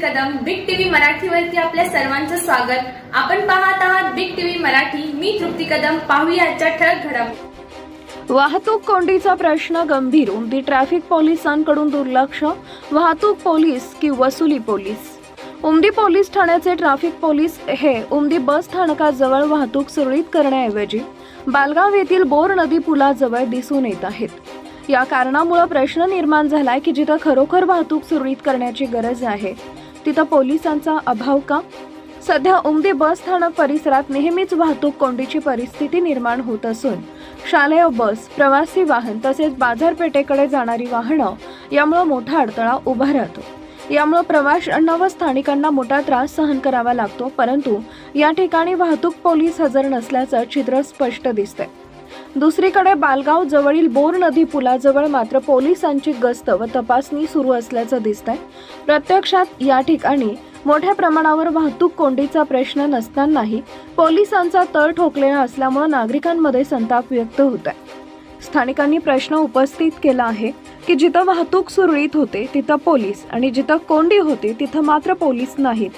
मराठीवरती आपल्या सर्वांचं स्वागत. आपण पाहत आहात बिग टीव्ही मराठी. मी तृप्ती कदम. पाहूया आजच्या ठळक घडामोडी. वाहतूक कोंडीचा प्रश्न गंभीर. उमदी ट्रॅफिक पोलिसांकडून दुर्लक्ष. वाहतूक पोलीस की वसुली पोलीस? उमदी पोलीस ठाण्याचे ट्रॅफिक पोलीस हे उमदी बस स्थानकाजवळ वाहतूक सुरळीत करण्याऐवजी बालगाव येथील बोर नदी पुलाजवळ दिसून येत आहेत. या कारणामुळे प्रश्न निर्माण झालाय की जिथं खरोखर वाहतूक सुरळीत करण्याची गरज आहे. तिथं पोलिसांचा अभाव का? सध्या उमदी बस स्थानक परिसरात नेहमीच वाहतूक कोंडीची परिस्थिती निर्माण होत असून शालेय बस प्रवासी वाहन तसेच बाजारपेठेकडे जाणारी वाहनं यामुळे मोठा अडथळा उभा राहतो. यामुळे प्रवाशांना व स्थानिकांना मोठा त्रास सहन करावा लागतो परंतु या ठिकाणी वाहतूक पोलीस हजर नसल्याचं चित्र स्पष्ट दिसतंय. दुसरीकडे बालगाव जवळील बोर नदी पुलाजवळ मात्र पोलिसांची गस्त व तपासणी सुरू असल्याचं दिसत आहे प्रत्यक्षात या ठिकाणी मोठ्या प्रमाणावर वाहतूक कोंडीचा प्रश्न नसतानाही पोलिसांचा तळ ठोकलेला असल्यामुळे नागरिकांमध्ये संताप व्यक्त होत आहे स्थानिकांनी प्रश्न उपस्थित केला आहे की जिथं वाहतूक सुरळीत होते तिथं पोलीस आणि जिथं कोंडी होते तिथं मात्र पोलीस नाहीत.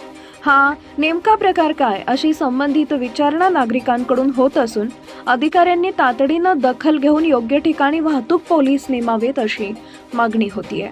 हा नेमका प्रकार काय अशी संबंधित विचारणा नागरिकांकडून होत असून अधिकाऱ्यांनी तातडीनं दखल घेऊन योग्य ठिकाणी वाहतूक पोलीस नेमावेत अशी मागणी होतीये.